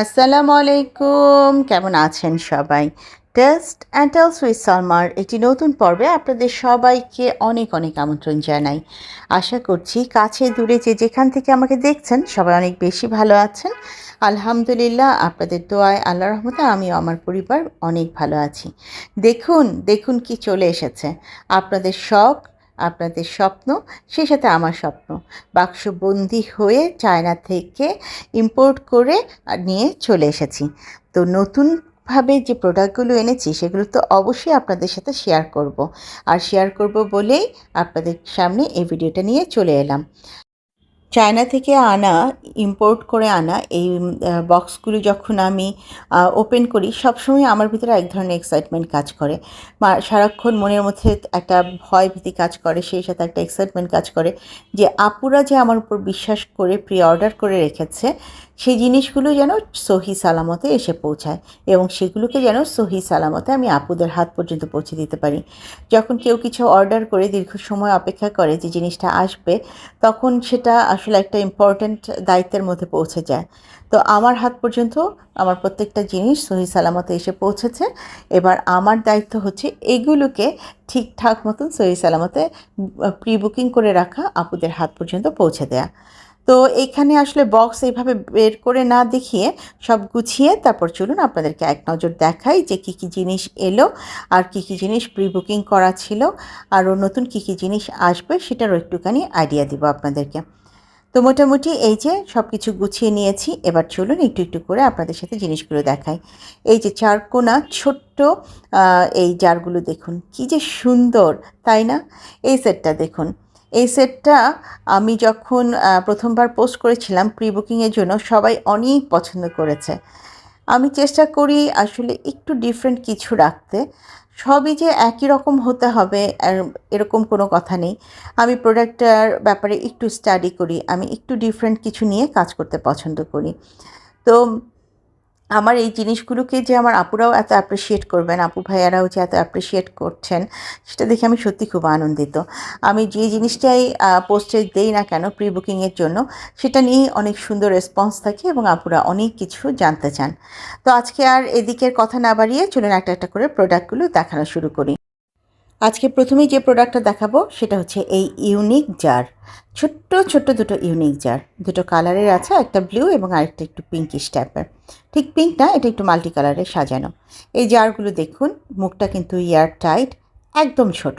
আসসালামু আলাইকুম কেমন আছেন সবাই? টেস্ট অ্যান্ড টেলস উইথ সালমার একটি নতুন পর্বে আপনাদের সবাইকে অনেক অনেক আমন্ত্রণ জানাই। আশা করছি কাছে দূরে যে যেখান থেকে আমাকে দেখছেন, সবাই অনেক বেশি ভালো আছেন। আলহামদুলিল্লাহ, আপনাদের দোয়ায় আল্লাহ রহমতে আমিও আমার পরিবার অনেক ভালো আছি। দেখুন দেখুন কি চলে এসেছে। আপনাদের শখ আপনাদের স্বপ্ন, সেই সাথে আমার স্বপ্ন। বাক্সবন্দি হয়ে চায়না থেকে ইম্পোর্ট করে নিয়ে চলে এসেছি। তো নতুন ভাবে যে প্রোডাক্টগুলো এনেছি, সেগুলো তো অবশ্যই আপনাদের সাথে শেয়ার করব। আর শেয়ার করব বলেই আপনাদের সামনে এই ভিডিওটা নিয়ে চলে এলাম। চায়না থেকে আনা ইম্পোর্ট করে আনা এই বক্সগুলো যখন আমি ওপেন করি, সবসময় আমার ভিতরে এক ধরনের এক্সাইটমেন্ট কাজ করে। সারাক্ষণ মনের মধ্যে একটা ভয় ভীতি কাজ করে, সেই সাথে একটা এক্সাইটমেন্ট কাজ করে যে আপুরা যে আমার উপর বিশ্বাস করে প্রি অর্ডার করে রেখেছে, সেই জিনিসগুলো যেন সহি সালামতে এসে পৌঁছায় এবং সেগুলোকে যেন সহি সালামতে আমি আপুদের হাত পর্যন্ত পৌঁছে দিতে পারি। যখন কেউ কিছু অর্ডার করে দীর্ঘ সময় অপেক্ষা করে যে জিনিসটা আসবে, তখন সেটা আসলে একটা ইম্পর্ট্যান্ট দায়িত্বের মধ্যে পৌঁছে যায়। তো আমার হাত পর্যন্ত আমার প্রত্যেকটা জিনিস সহি সালামতে এসে পৌঁছেছে। এবার আমার দায়িত্ব হচ্ছে এগুলোকে ঠিকঠাক মতন সহি সালামতে প্রি বুকিং করে রাখা, আপুদের হাত পর্যন্ত পৌঁছে দেয়া। তো এইখানে আসলে বক্স এইভাবে বের করে না দেখিয়ে সব গুছিয়ে তারপর চলুন আপনাদেরকে এক নজর দেখাই যে কী কী জিনিস এলো আর কী কী জিনিস প্রি বুকিং করা ছিল। আরও নতুন কী কী জিনিস আসবে সেটারও একটুখানি আইডিয়া দিব আপনাদেরকে। তো মোটামুটি এই যে সব কিছু গুছিয়ে নিয়েছি, এবার চলুন একটু একটু করে আপনাদের সাথে জিনিসগুলো দেখাই। এই যে চারকোনা ছোট্ট এই জারগুলো দেখুন, কি যে সুন্দর, তাই না? এই সেটটা দেখুন, এই সেটটা আমি যখন প্রথমবার পোস্ট করেছিলাম প্রি বুকিংয়ের জন্য, সবাই অনেক পছন্দ করেছে। আমি চেষ্টা করি আসলে একটু ডিফারেন্ট কিছু রাখতে। সবই যে একই রকম হতে হবে এরকম কোনো কথা নেই। আমি প্রোডাক্টটার ব্যাপারে একটু স্টাডি করি, আমি একটু ডিফারেন্ট কিছু নিয়ে কাজ করতে পছন্দ করি। তো আমার এই জিনিসগুলোকে যে আমার আপুরাও এত অ্যাপ্রিসিয়েট করবেন, আপু ভাইয়ারাও যে এত অ্যাপ্রিসিয়েট করছেন, সেটা দেখে আমি সত্যি খুব আনন্দিত। আমি যে জিনিসটাই পোস্টে দেই না কেন প্রি বুকিংয়ের জন্য, সেটা নিয়েই অনেক সুন্দর রেসপন্স থাকে এবং আপুরা অনেক কিছু জানতে চান। তো আজকে আর এদিকের কথা না বাড়িয়ে চলুন একটা একটা করে প্রোডাক্টগুলো দেখানো শুরু করি। আজকে প্রথমেই যে প্রোডাক্টটা দেখাবো, সেটা হচ্ছে এই ইউনিক জার ছোট্ট ছোট্ট দুটো ইউনিক জার দুটো কালারের আছে, একটা ব্লু এবং আরেকটা একটু পিঙ্কিশ টাইপের ঠিক পিঙ্ক না, এটা একটু মাল্টি কালারের সাজানো। এই জারগুলো দেখুন, মুখটা কিন্তু ইয়ার টাইট একদম ছোট।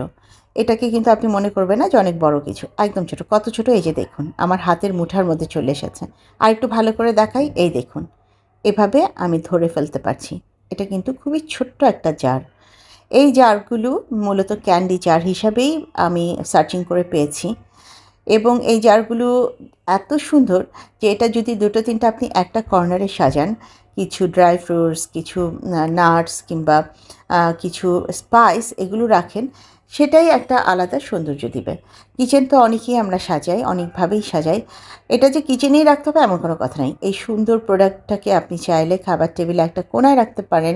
এটাকে কিন্তু আপনি মনে করবেন না যে অনেক বড় কিছু, একদম ছোট। কত ছোট? এই যে দেখুন, আমার হাতের মুঠার মধ্যে চলে এসেছে। আর একটু ভালো করে দেখাই, এই দেখুন। এভাবে আমি ধরে ফেলতে পারছি। এটা কিন্তু খুবই ছোট্ট একটা জার এই জারগুলো মূলত ক্যান্ডি জার হিসাবেই আমি সার্চিং করে পেয়েছি। এবং এই জারগুলো এত সুন্দর যে এটা যদি দুটো তিনটা আপনি একটা কর্নারে সাজান, কিছু ড্রাই ফ্রুটস, কিছু নাটস কিংবা কিছু স্পাইস এগুলো রাখেন, সেটাই একটা আলাদা সৌন্দর্য দিবে। কিচেন তো অনেকেই আমরা সাজাই, অনেকভাবেই সাজাই। এটা যে কিচেনেই রাখতে হবে এমন কোনো কথা নেই। এই সুন্দর প্রোডাক্টটাকে আপনি চাইলে খাবার টেবিলে একটা কোনায় রাখতে পারেন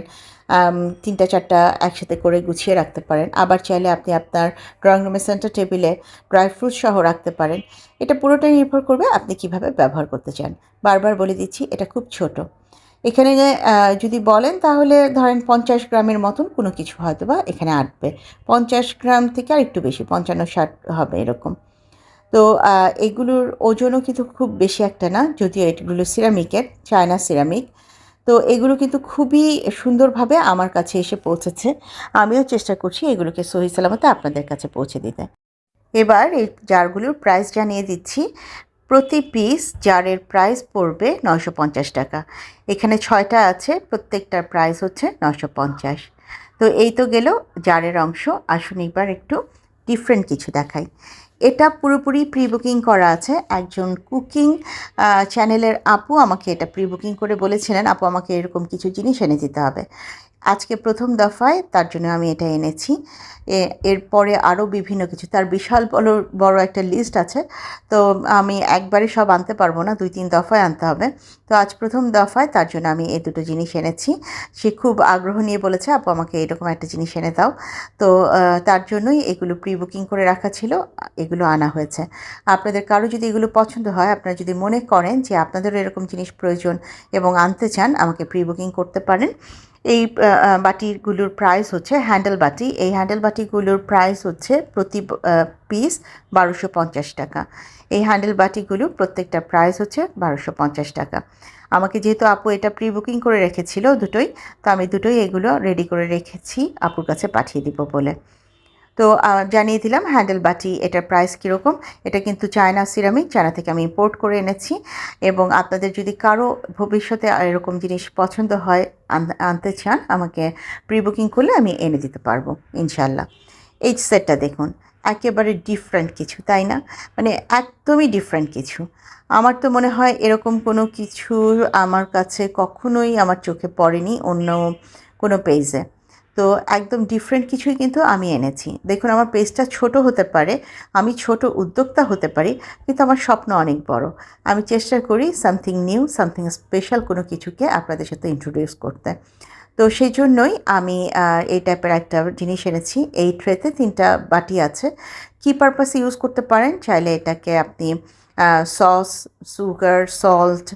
তিনটা, চারটা একসাথে করে গুছিয়ে রাখতে পারেন। আবার চাইলে আপনি আপনার ড্রয়িং রুমের সেন্টার টেবিলে ড্রাই ফ্রুট সহ রাখতে পারেন। এটা পুরোটাই নির্ভর করবে আপনি কীভাবে ব্যবহার করতে চান। বারবার বলে দিচ্ছি, এটা খুব ছোট। এখানে যদি বলেন তাহলে ধরেন পঞ্চাশ গ্রামের মতন কোনো কিছু হয়তো বা এখানে আটবে। পঞ্চাশ গ্রাম থেকে আর একটু বেশি, পঞ্চান্ন, ষাট হবে এরকম। তো এগুলোর ওজনও কিন্তু খুব বেশি একটা না, যদিও এগুলো সিরামিকের চায়না সিরামিক তো এগুলো কিন্তু খুবই সুন্দরভাবে আমার কাছে এসে পৌঁছেছে। আমিও চেষ্টা করছি এগুলোকে সহি সালামতে আপনাদের কাছে পৌঁছে দিতে। এবার এই জারগুলোর প্রাইস জানিয়ে দিচ্ছি। প্রতি পিস জারের প্রাইস পড়বে নশো পঞ্চাশ টাকা। এখানে ছয়টা আছে, প্রত্যেকটার প্রাইস হচ্ছে নশো পঞ্চাশ। তো এই তো গেল জারের অংশ। আসুন এবার একটু ডিফারেন্ট কিছু দেখাই। এটা পুরোপুরি প্রি বুকিং করা আছে। একজন কুকিং চ্যানেলের আপু আমাকে এটা প্রি বুকিং করে বলেছিলেন, আপু, আমাকে এরকম কিছু জিনিস এনে দিতে হবে। আজকে প্রথম দফায়, তার জন্য আমি এটা এনেছি। এরপরে আরও বিভিন্ন কিছু, তার বিশাল বড় বড় একটা লিস্ট আছে। তো আমি একবারে সব আনতে পারব না, দুই, তিন দফায় আনতে হবে। তো আজ প্রথম দফায়, তার জন্য আমি এই দুটো জিনিস এনেছি। সে খুব আগ্রহ নিয়ে বলেছে, আপু, আমাকে এরকম একটা জিনিস এনে দাও। তো তার জন্যই এগুলো প্রি বুকিং করে রাখা ছিল, এগুলো আনা হয়েছে। আপনাদের কারও যদি এগুলো পছন্দ হয়, আপনারা যদি মনে করেন যে আপনাদেরও এরকম জিনিস প্রয়োজন এবং আনতে চান, আমাকে প্রি বুকিং করতে পারেন। এই বাটিগুলোর প্রাইস হচ্ছে হ্যান্ডেল বাটি। এই হ্যান্ডেল বাটিগুলোর প্রাইস হচ্ছে প্রতি পিস বারোশো পঞ্চাশ টাকা। এই হ্যান্ডেল বাটিগুলো প্রত্যেকটা প্রাইস হচ্ছে বারোশো পঞ্চাশ টাকা। আমাকে যেহেতু আপু এটা প্রি বুকিং করে রেখেছিল দুটোই, তো আমি দুটোই এগুলো রেডি করে রেখেছি, আপুর কাছে পাঠিয়ে দিব বলে। তো জানিয়ে দিলাম হ্যান্ডেল বাটি এটার প্রাইস কীরকম। এটা কিন্তু চায়না সিরামিক, চায়না থেকে আমি ইম্পোর্ট করে এনেছি। এবং আপনাদের যদি কারও ভবিষ্যতে এরকম জিনিস পছন্দ হয় আনতে চান, আমাকে প্রি বুকিং করলে আমি এনে দিতে পারব ইনশাল্লাহ এই সেটটা দেখুন, একেবারে ডিফারেন্ট কিছু, তাই না? মানে একদমই ডিফারেন্ট কিছু। আমার তো মনে হয় এরকম কোনো কিছু আমার কাছে কখনোই আমার চোখে পড়েনি অন্য কোনো পেজে তো একদম ডিফারেন্ট কিছুই কিন্তু আমি এনেছি। দেখুন, আমার পেজটা ছোট হতে পারে, আমি ছোট উদ্যোক্তা হতে পারি, কিন্তু আমার স্বপ্ন অনেক বড়। আমি চেষ্টা করি সামথিং নিউ সামথিং স্পেশাল কোনো কিছুকে আপনাদের সাথে ইন্ট্রোডিউস করতে। তো সেই জন্যই আমি এই টাইপের একটা জিনিস এনেছি। এই ট্রেতে তিনটা বাটি আছে। কী পারপাসে ইউজ করতে পারেন? চাইলে এটাকে আপনি সস, সুগার সল্ট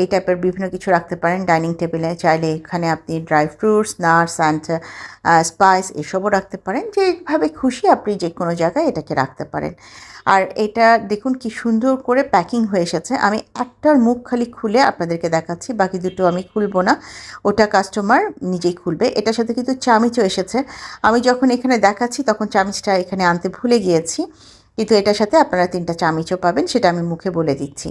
এই টাইপের বিভিন্ন কিছু রাখতে পারেন ডাইনিং টেবিলে চাইলে এখানে আপনি dry fruits nuts and spice এসবও রাখতে পারেন। যেভাবে খুশি আপনি যে কোনো জায়গায় এটাকে রাখতে পারেন। আর এটা দেখুন কি সুন্দর করে প্যাকিং হয়ে এসেছে। আমি একটার মুখ খালি খুলে আপনাদেরকে দেখাচ্ছি, বাকি দুটো আমি খুলবো না। ওটা কাস্টমার নিজেই খুলবে। এটার সাথে কিন্তু চামিচও এসেছে। আমি যখন এখানে দেখাচ্ছি, তখন চামিচটা এখানে আনতে ভুলে গিয়েছি। কিন্তু এটার সাথে আপনারা তিনটা চামিচও পাবেন, সেটা আমি মুখে বলে দিচ্ছি।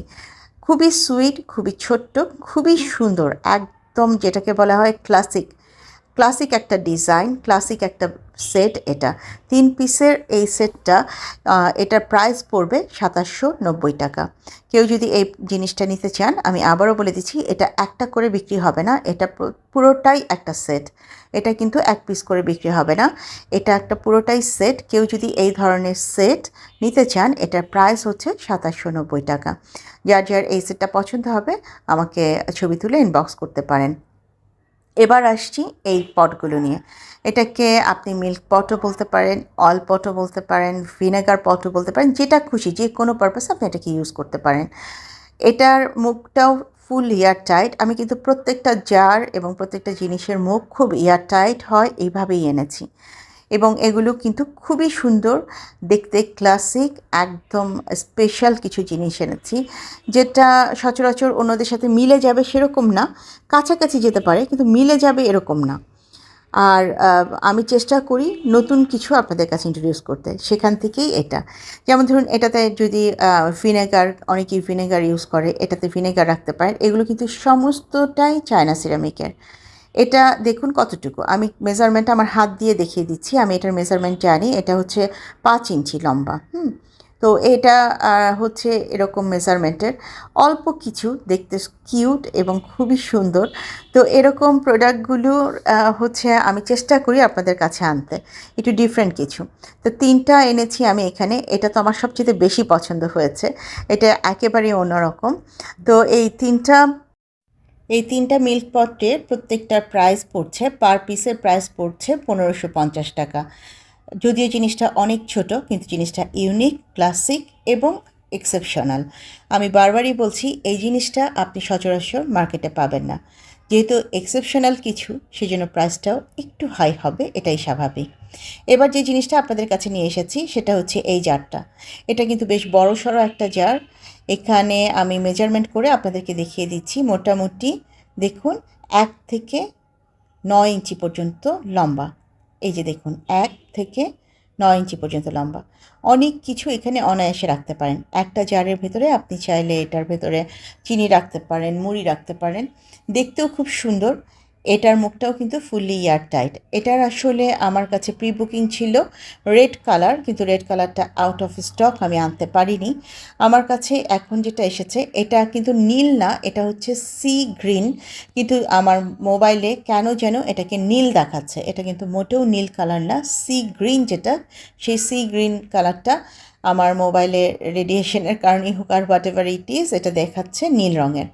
খুবই সুইট, খুবই ছোট্ট, খুবই সুন্দর, একদম যেটাকে বলা হয় ক্লাসিক। ক্লাসিক একটা ডিজাইন, ক্লাসিক একটা সেট এটা। তিন পিসের এই সেটটা এটার প্রাইস পড়বে সাতাশশো নব্বই টাকা। কেউ যদি এই জিনিসটা নিতে চান, আমি আবারও বলে দিচ্ছি, এটা একটা করে বিক্রি হবে না, এটা পুরোটাই একটা সেট। এটা কিন্তু এক পিস করে বিক্রি হবে না। এটা একটা পুরোটাই সেট। কেউ যদি এই ধরনের সেট নিতে চান, এটার প্রাইস হচ্ছে সাতাশশো নব্বই টাকা। যার যার এই সেটটা পছন্দ হবে, আমাকে ছবি তুলে ইনবক্স করতে পারেন। এবার আসছি এই পটগুলো নিয়ে। এটাকে আপনি মিল্ক পটও বলতে পারেন অল পটও বলতে পারেন ভিনেগার পটও বলতে পারেন, যেটা খুশি, যে কোনো পারপাসে আপনি এটাকে ইউজ করতে পারেন। এটার মুখটাও ফুল ইয়ার টাইট আমি কিন্তু প্রত্যেকটা জার এবং প্রত্যেকটা জিনিসের মুখ খুব ইয়ার টাইট হয়, এইভাবেই এনেছি। এবং এগুলো কিন্তু খুবই সুন্দর। দেখতে ক্লাসিক একদম স্পেশাল কিছু জিনিস এনেছি, যেটা সচরাচর অন্যদের সাথে মিলে যাবে সেরকম না। কাছাকাছি যেতে পারে, কিন্তু মিলে যাবে এরকম না। আর আমি চেষ্টা করি নতুন কিছু আপনাদের কাছে ইন্ট্রোডিউস করতে। সেখান থেকেই এটা। যেমন ধরুন, এটাতে যদি ভিনেগার অনেকেই ভিনেগার ইউজ করে, এটাতে ভিনেগার রাখতে পারেন। এগুলো কিন্তু সমস্তটাই চায়না সিরামিকের এটা দেখুন কতটুকু। আমি মেজারমেন্ট আমার হাত দিয়ে দেখিয়ে দিচ্ছি। আমি এটার মেজারমেন্ট জানি। এটা হচ্ছে পাঁচ ইঞ্চি লম্বা, হুম। তো এটা হচ্ছে এরকম মেজারমেন্টের অল্প কিছু, দেখতে কিউট এবং খুবই সুন্দর। তো এরকম প্রোডাক্টগুলো হচ্ছে আমি চেষ্টা করি আপনাদের কাছে আনতে। একটু ডিফারেন্ট কিছু। তো তিনটা এনেছি আমি এখানে। এটা তো আমার সবচেয়ে বেশি পছন্দ হয়েছে। এটা একেবারেই অন্যরকম। তো এই তিনটা এই তিনটা মিল্ক পটের প্রত্যেকটার প্রাইস পড়ছে, পার পিসের প্রাইস পড়ছে পনেরোশো পঞ্চাশ টাকা। যদিও জিনিসটা অনেক ছোট, কিন্তু জিনিসটা ইউনিক, ক্লাসিক এবং এক্সেপশনাল। আমি বারবারই বলছি, এই জিনিসটা আপনি সচরাচর মার্কেটে পাবেন না। যেহেতু এক্সেপশনাল কিছু, সেজন্য প্রাইসটাও একটু হাই হবে, এটাই স্বাভাবিক। এবার যে জিনিসটা আপনাদের কাছে নিয়ে এসেছি, সেটা হচ্ছে এই জারটা। এটা কিন্তু বেশ বড় সড়ো একটা জার। এখানে আমি মেজারমেন্ট করে আপনাদেরকে দেখিয়ে দিচ্ছি। মোটামুটি দেখুন, এক থেকে নয় ইঞ্চি পর্যন্ত লম্বা। এই যে দেখুন, এক থেকে নয় ইঞ্চি পর্যন্ত লম্বা। অনেক কিছু এখানে অনায়াসে রাখতে পারেন। একটা জারের ভেতরে আপনি চাইলে এটার ভেতরে চিনি রাখতে পারেন, মুড়ি রাখতে পারেন। দেখতেও খুব সুন্দর। এটার মুখটাও কিন্তু ফুললি ইয়ার টাইট এটার আসলে আমার কাছে প্রি বুকিং ছিল রেড কালার কিন্তু রেড কালারটা আউট অফ স্টক আমি আনতে পারিনি। আমার কাছে এখন যেটা এসেছে, এটা কিন্তু নীল না, এটা হচ্ছে সি গ্রিন কিন্তু আমার মোবাইলে কেন যেন এটাকে নীল দেখাচ্ছে, এটা কিন্তু মোটেও নীল কালার না সি গ্রিন যেটা, সেই সি গ্রিন কালারটা আমার মোবাইলে রেডিয়েশনের কারণেই হোক আর হোয়াট এভার ইট ইজ এটা দেখাচ্ছে নীল রঙের।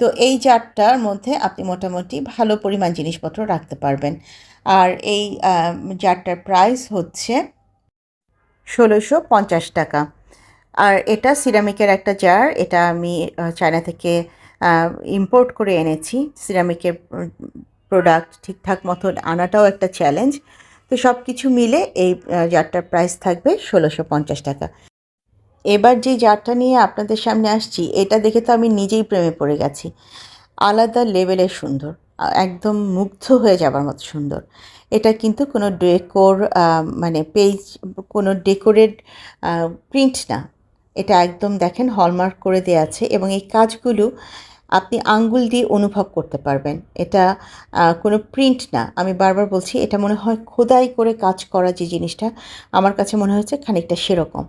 তো এই জারটার মধ্যে আপনি মোটামুটি ভালো পরিমাণ জিনিসপত্র রাখতে পারবেন। আর এই জারটার প্রাইস হচ্ছে ষোলোশো পঞ্চাশ টাকা। আর এটা সিরামিকের একটা জার এটা আমি চায়না থেকে ইম্পোর্ট করে এনেছি। সিরামিকের প্রোডাক্ট ঠিকঠাক মতো আনাটাও একটা চ্যালেঞ্জ তো সব কিছু মিলে এই জারটার প্রাইস থাকবে ষোলোশো পঞ্চাশ টাকা। এবার যে জারটা নিয়ে আপনাদের সামনে আসছি, এটা দেখে তো আমি নিজেই প্রেমে পড়ে গেছি। আলাদা লেভেলের সুন্দর। একদম মুগ্ধ হয়ে যাবার মতো সুন্দর। এটা কিন্তু কোনো ডেকোর মানে পেজ কোনো ডেকোরেড প্রিন্ট না। এটা একদম দেখেন হলমার্ক করে দেওয়া আছে এবং এই কাজগুলো আপনি আঙ্গুল দিয়ে অনুভব করতে পারবেন। এটা কোনো প্রিন্ট না। আমি বারবার বলছি, এটা মনে হয় খোদাই করে কাজ করা যে জিনিসটা, আমার কাছে মনে হচ্ছে খানিকটা সেরকম।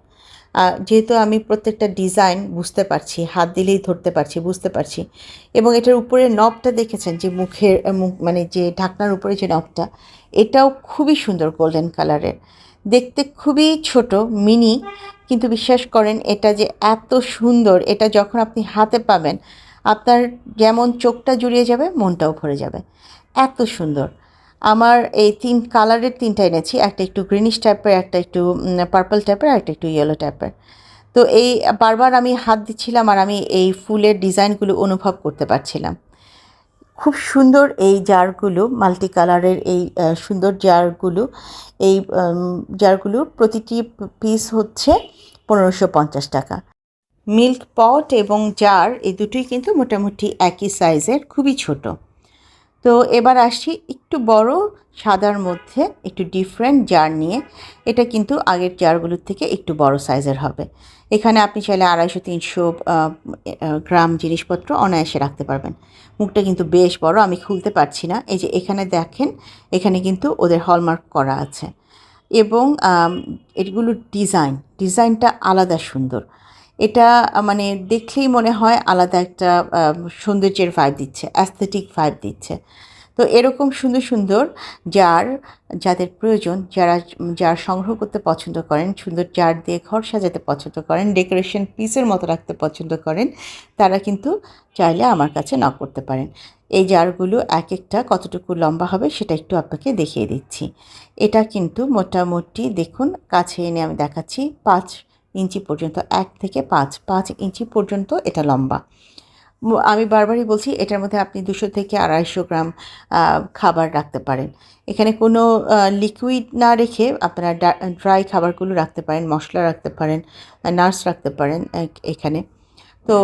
যেহেতু আমি প্রত্যেকটা ডিজাইন বুঝতে পারছি, হাত দিলেই ধরতে পারছি, বুঝতে পারছি। এবং এটার উপরে নবটা দেখেছেন যে মুখের মুখ মানে যে ঢাকনার উপরে যে নবটা এটাও খুবই সুন্দর গোল্ডেন কালারের দেখতে খুবই ছোট মিনি কিন্তু বিশ্বাস করেন এটা যে এত সুন্দর, এটা যখন আপনি হাতে পাবেন, আপনার যেমন চোখটা জুড়িয়ে যাবে, মনটাও ভরে যাবে। এত সুন্দর। আমার এই তিন কালারের তিনটা এনেছি, একটা একটু গ্রিনিশ টাইপের একটা একটু পার্পল টাইপের একটা একটু ইয়েলো টাইপের তো এই বারবার আমি হাত দিচ্ছিলাম আর আমি এই ফুলের ডিজাইনগুলো অনুভব করতে পারছিলাম। খুব সুন্দর এই জারগুলো মাল্টি কালারের এই সুন্দর জারগুলো, এই জারগুলো প্রতিটি পিস হচ্ছে পনেরোশো পঞ্চাশ টাকা। মিল্ক পট এবং জার, এই দুটোই কিন্তু মোটামুটি একই সাইজের খুবই ছোট। তো এবার আসছি একটু বড় সাদার মধ্যে একটু ডিফারেন্ট জার নিয়ে। এটা কিন্তু আগের জারগুলোর থেকে একটু বড় সাইজের হবে। এখানে আপনি চাইলে আড়াইশো, তিনশো গ্রাম জিনিসপত্র অনায়াসে রাখতে পারবেন। মুখটা কিন্তু বেশ বড়, আমি খুলতে পারছি না। এই যে এখানে দেখেন, এখানে কিন্তু ওদের হলমার্ক করা আছে। এবং এগুলোর ডিজাইন ডিজাইনটা আলাদা সুন্দর। এটা মানে দেখলেই মনে হয় আলাদা একটা সৌন্দর্যের ভাইব দিচ্ছে অ্যাস্থেটিক ভাইব দিচ্ছে। তো এরকম সুন্দর সুন্দর যার যাদের প্রয়োজন, যারা, যার সংগ্রহ করতে পছন্দ করেন, সুন্দর জার দিয়ে ঘর সাজাতে পছন্দ করেন ডেকোরেশন পিসের মতো রাখতে পছন্দ করেন, তারা কিন্তু চাইলে আমার কাছে নক করতে পারেন। এই জারগুলো এক একটা কতটুকু লম্বা হবে সেটা একটু আপনাকে দেখিয়ে দিচ্ছি। এটা কিন্তু মোটামুটি দেখুন, কাছে এনে আমি দেখাচ্ছি, পাঁচ ইঞ্চি পর্যন্ত, এক থেকে পাঁচ পাঁচ ইঞ্চি পর্যন্ত এটা লম্বা। আমি বারবারই বলছি, এটার মধ্যে আপনি দুশো থেকে আড়াইশো গ্রাম খাবার রাখতে পারেন। এখানে কোনো লিকুইড না রেখে আপনারা ড্রাই খাবারগুলো রাখতে পারেন, মশলা রাখতে পারেন নার্স রাখতে পারেন এখানে। তো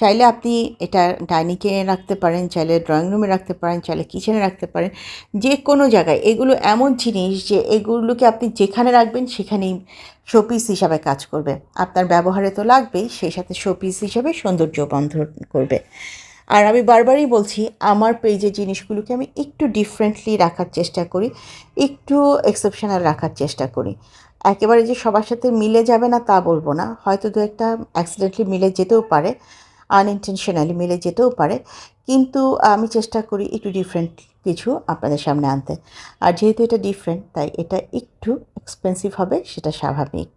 চাইলে আপনি এটা ডাইনিংয়ে রাখতে পারেন, চাইলে ড্রয়িং রুমে রাখতে পারেন, চাইলে কিচেনে রাখতে পারেন। যে কোনো জায়গায় এগুলো এমন জিনিস যে এগুলোকে আপনি যেখানে রাখবেন সেখানেই শোপিস হিসাবে কাজ করবে। আপনার ব্যবহারে তো লাগবেই, সেই সাথে শোপিস হিসাবে সৌন্দর্য বন্ধন করবে। আর আমি বারবারই বলছি, আমার পেজে জিনিসগুলোকে আমি একটু ডিফারেন্টলি রাখার চেষ্টা করি, একটু এক্সেপশনাল রাখার চেষ্টা করি। একেবারে যে সবার সাথে মিলে যাবে না তা বলব না। হয়তো দু একটা অ্যাক্সিডেন্টলি মিলে যেতেও পারে আনইনটেনশনালি মিলে যেতেও পারে, কিন্তু আমি চেষ্টা করি একটু ডিফারেন্ট কিছু আপনাদের সামনে আনতে। আর যেহেতু এটা ডিফারেন্ট তাই এটা একটু এক্সপেন্সিভ হবে, সেটা স্বাভাবিক।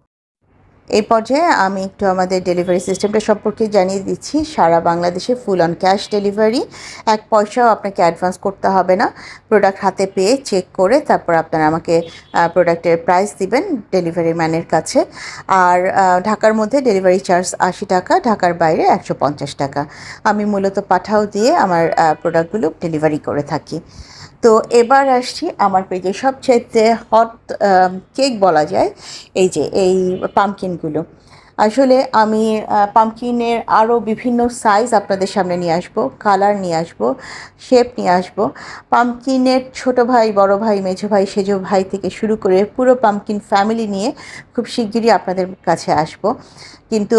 এই পর্যায়ে আমি একটু আমাদের ডেলিভারি সিস্টেমটা সম্পর্কে জানিয়ে দিচ্ছি। সারা বাংলাদেশে ফুল অন ক্যাশ ডেলিভারি এক পয়সাও আপনাকে অ্যাডভান্স করতে হবে না। প্রোডাক্ট হাতে পেয়ে চেক করে তারপর আপনারা আমাকে প্রোডাক্টের প্রাইস দিবেন ডেলিভারি ম্যানের কাছে। আর ঢাকার মধ্যে ডেলিভারি চার্জ আশি টাকা, ঢাকার বাইরে একশো পঞ্চাশ টাকা। আমি মূলত পাঠাও দিয়ে আমার প্রোডাক্টগুলো ডেলিভারি করে থাকি। তো এবার আসছি আমার পেজে। সবচেয়ে হট কেক বলা যায় এই যে এই পামকিনগুলো আসলে আমি পামকিনের আরও বিভিন্ন সাইজ আপনাদের সামনে নিয়ে আসব কালার নিয়ে আসব শেপ নিয়ে আসব। পামকিনের ছোট ভাই, বড় ভাই, মেঝো ভাই, সেজো ভাই থেকে শুরু করে পুরো পামকিন ফ্যামিলি নিয়ে খুব শিগগিরই আপনাদের কাছে আসব। কিন্তু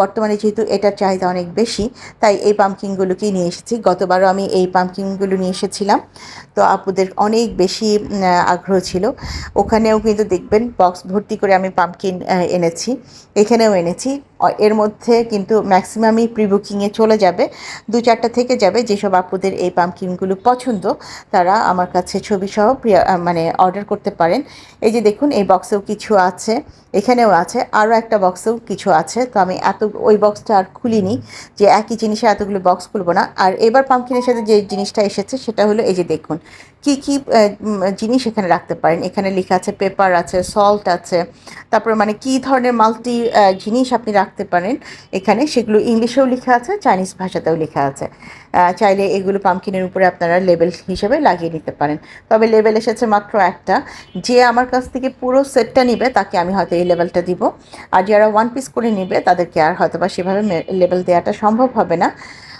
বর্তমানে যেহেতু এটার চাহিদা অনেক বেশি, তাই এই পামকিনগুলোকেই নিয়ে এসেছি। গতবারও আমি এই পামকিনগুলো নিয়ে এসেছিলাম। তো আপুদের অনেক বেশি আগ্রহ ছিল। ওখানেও কিন্তু দেখবেন বক্স ভর্তি করে আমি পামকিন এনেছি। এখানেও এনেছি। এর মধ্যে কিন্তু ম্যাক্সিমামই প্রি বুকিংয়ে চলে যাবে। দু চারটা থেকে যাবে যেসব আপুদের এই পামকিনগুলো পছন্দ, তারা আমার কাছে ছবি সহ মানে অর্ডার করতে পারেন। এই যে দেখুন, এই বক্সেও কিছু আছে, এখানেও আছে, আরও একটা বক্সেও কিছু আছে। তো আমি এত, ওই বক্সটা আর খুলিনি যে একই জিনিসে এতগুলো বক্স খুলবো না। আর এবার পামকিনের সাথে যে জিনিসটা এসেছে, সেটা হলো এই যে দেখুন, কি কি জিনিস এখানে রাখতে পারেন। এখানে লেখা আছে পেপার আছে সল্ট আছে, তারপরে মানে কি ধরনের মাল্টি জিনিস আপনি রাখতে পারেন। এখানে সেগুলো ইংলিশেও লেখা আছে, চাইনিজ ভাষাতেও লেখা আছে। চাইলে এগুলো পামকিনের উপরে আপনারা লেবেল হিসেবে লাগিয়ে নিতে পারেন। তবে লেবেল এসেছে মাত্র একটা। যে আমার কাছ থেকে পুরো সেটটা নিবে, তাকে আমি হয়তো এই লেবেলটা দিব। আর যারা ওয়ান পিস করে নিবে, তাদেরকে আর হয়তো বা সেভাবে লেবেল দেওয়াটা সম্ভব হবে না।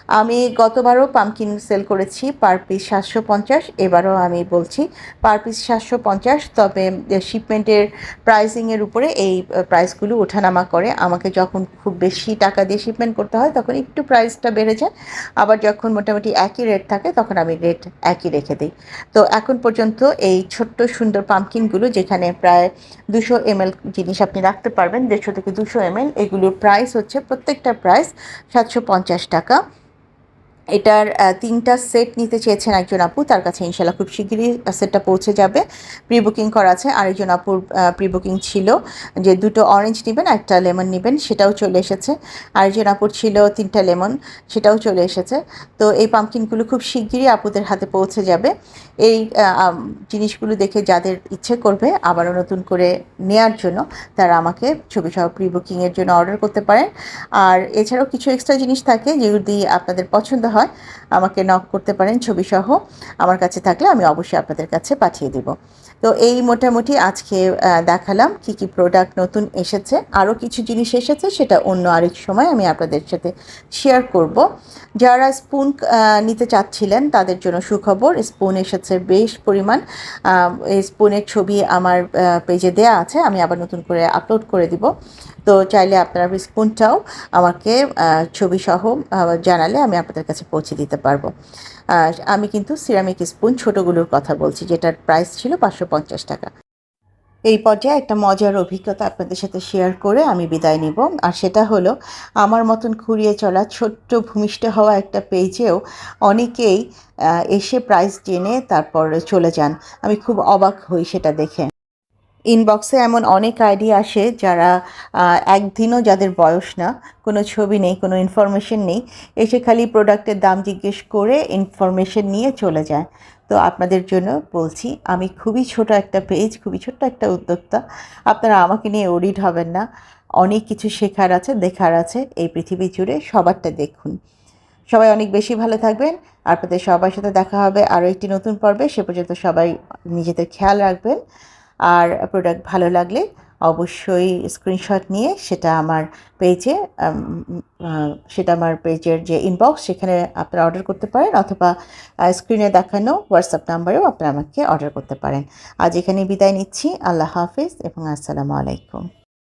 আমি গতবারও পামকিন সেল করেছি পার পিস সাতশো পঞ্চাশ, এবারও আমি বলছি পার পিস সাতশো পঞ্চাশ, তবে শিপমেন্টের প্রাইসিংয়ের উপরে এই প্রাইসগুলো ওঠানামা করে। আমাকে যখন খুব বেশি টাকা দিয়ে শিপমেন্ট করতে হয়, তখন একটু প্রাইসটা বেড়ে যায়। আবার যখন মোটামুটি একই রেট থাকে, তখন আমি রেট একই রেখে দিই। তো এখন পর্যন্ত এই ছোট্ট সুন্দর পামকিনগুলো যেখানে প্রায় দুশো এমএল জিনিস আপনি রাখতে পারবেন, দেড়শো থেকে দুশো এমএল এগুলোর প্রাইস হচ্ছে প্রত্যেকটা প্রাইস সাতশো পঞ্চাশ টাকা। এটার তিনটা সেট নিতে চেয়েছেন একজন আপু, তার কাছে ইনশাল্লাহ খুব শিগগিরই সেটটা পৌঁছে যাবে। প্রি বুকিং করা আছে, আরেকজন আপুর প্রি বুকিং ছিল যে দুটো অরেঞ্জ নেবেন, একটা লেমন নেবেন, সেটাও চলে এসেছে। আরেকজন আপুর ছিল তিনটা লেমন সেটাও চলে এসেছে। তো এই পাম্পকিনগুলো খুব শিগগিরই আপুদের হাতে পৌঁছে যাবে। এই জিনিসগুলো দেখে যাদের ইচ্ছে করবে আবারও নতুন করে নেয়ার জন্য, তারা আমাকে ছবি সহ প্রি বুকিংয়ের জন্য অর্ডার করতে পারেন। আর এছাড়াও কিছু এক্সট্রা জিনিস থাকে যেগুলি আপনাদের পছন্দ হয় আমাকে নক করতে পারেন ছবিসহ। আমার কাছে থাকলে আমি অবশ্যই আপনাদের কাছে পাঠিয়ে দেব। তো এই মোটামুটি আজকে দেখালাম কি কি প্রোডাক্ট নতুন এসেছে আরও কিছু জিনিস এসেছে, সেটা অন্য আরেক সময় আমি আপনাদের সাথে শেয়ার করব। যারা স্পুন নিতে চাচ্ছিলেন, তাদের জন্য সুখবর স্পুন এসেছে বেশ পরিমাণ। স্পুনের ছবি আমার পেজে দেয়া আছে, আমি আবার নতুন করে আপলোড করে দিব। তো চাইলে আপনারা স্পুনটাও আমাকে ছবি সহ জানালে আমি আপনাদের কাছে পৌঁছে দিতে পারব। আমি কিন্তু সিরামিক স্পুন ছোটোগুলোর কথা বলছি, যেটার প্রাইস ছিল পাঁচশো পঞ্চাশ টাকা। এই পর্যায়ে একটা মজার অভিজ্ঞতা আপনাদের সাথে শেয়ার করে আমি বিদায় নিব। আর সেটা হলো, আমার মতন খুঁড়িয়ে চলা ছোট্ট ভূমিষ্ঠ হওয়া একটা পেজেও অনেকেই এসে প্রাইস জেনে তারপর চলে যান। আমি খুব অবাক হই সেটা দেখে। ইনবক্সে এমন অনেক আইডি আসে যারা একদিনও যাদের বয়স না, কোনো ছবি নেই, কোনো ইনফরমেশন নেই, এসে খালি প্রোডাক্টের দাম জিজ্ঞেস করে ইনফরমেশন নিয়ে চলে যায়। তো আপনাদের জন্য বলছি, আমি খুবই ছোট একটা পেজ খুবই ছোট্ট একটা উদ্যোক্তা, আপনারা আমাকে নিয়ে ওরিড হবেন না। অনেক কিছু শেখার আছে, দেখার আছে, এই পৃথিবী জুড়ে সবারটা দেখুন। সবাই অনেক বেশি ভালো থাকবেন, আপনাদের সবার সাথে দেখা হবে আরও একটি নতুন পর্বে, সে পর্যন্ত সবাই নিজেদের খেয়াল রাখবেন। আর প্রোডাক্ট ভালো লাগলে অবশ্যই স্ক্রিনশট নিয়ে সেটা আমার পেজে সেটা আমার পেজের যে ইনবক্স সেখানে আপনারা অর্ডার করতে পারেন অথবা স্ক্রিনে দেখানো হোয়াটসঅ্যাপ নাম্বারেও আপনারা আমাকে অর্ডার করতে পারেন। আজ এখানে বিদায় নিচ্ছি। আল্লাহ হাফিজ এবং আসসালামু আলাইকুম।